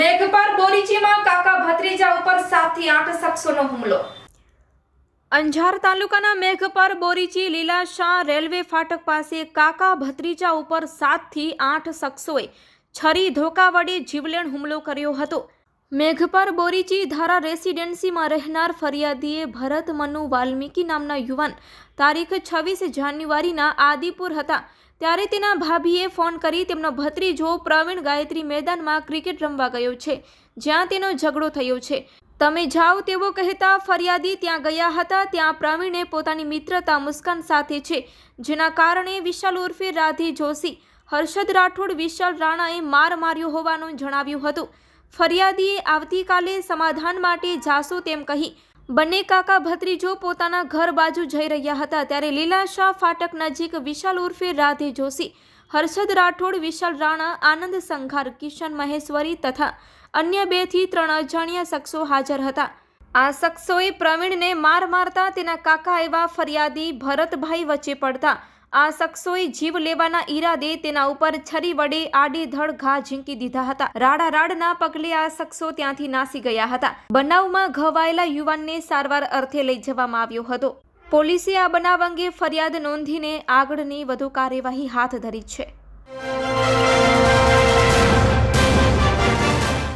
મેઘપર બોરીચીમાં કાકા ભત્રીજા ઉપર સાતથી આઠ શખ્સોનો હુમલો. અંજાર તાલુકાના મેઘપર બોરીચી લીલાશાહ રેલવે ફાટક પાસે કાકા ભત્રીજા ઉપર સાતથી આઠ શખ્સોએ છરી ધોકા વડે જીવલેણ હુમલો કર્યો હતો. મેઘપર બોરીચી ધારા રેસિડેન્સીમાં રહેનાર ફરિયાદીએ ભરત મનુ વાલ્મીકી નામના યુવાન તારીખ છવ્વીસ જાન્યુઆરીના આદિપુર હતા. ત્યારે તેના ભાભીએ ફોન કરી તેમનો ભત્રીજો પ્રવીણ ગાયત્રી મેદાનમાં ક્રિકેટ રમવા ગયો છે, જ્યાં તેનો ઝઘડો થયો છે. તમે જાઓ તેવો કહેતા ફરિયાદી ત્યાં ગયા હતા, ત્યાં પ્રવીણે પોતાની મિત્રતા મુસ્કાન સાથે છે, જેના કારણે વિશાલ ઉર્ફે રાધી જોશી, હર્ષદ રાઠોડ, વિશાલ રાણાએ માર માર્યો હોવાનું જણાવ્યું હતું. ફરિયાદીએ આવતીકાલે સમાધાન માટે જાશો તેમ કહી બંને કાકા ભત્રીજો પોતાના ઘર બાજુ જઈ રહ્યા હતા ત્યારે લીલા શાહ ફાટક નજીક વિશાલ ઉર્ફે રાધે જોશી, હર્ષદ રાઠોડ, વિશાલ રાણા, આનંદ સંઘાર, કિશન મહેશ્વરી તથા અન્ય બેથી ત્રણ અજાણ્યા શખ્સો હાજર હતા. આ શખ્સોએ પ્રવીણને માર મારતા તેના કાકા એવા ફરિયાદી ભરતભાઈ વચ્ચે પડતા. આ શખ્સોએ જીવ લેવાના ઈરાદે તેના ઉપર છરી વડે આડેધડ ઘા ઝીંકી દીધા હતા. રાડા રાડના પગલે આ શખ્સો ત્યાંથી નાસી ગયા હતા. બનાવમાં ઘવાયેલા યુવાનને સારવાર અર્થે લઈ જવામાં આવ્યો હતો. પોલીસે આ બનાવ અંગે ફરિયાદ નોંધીને આગળની વધુ કાર્યવાહી હાથ ધરી છે.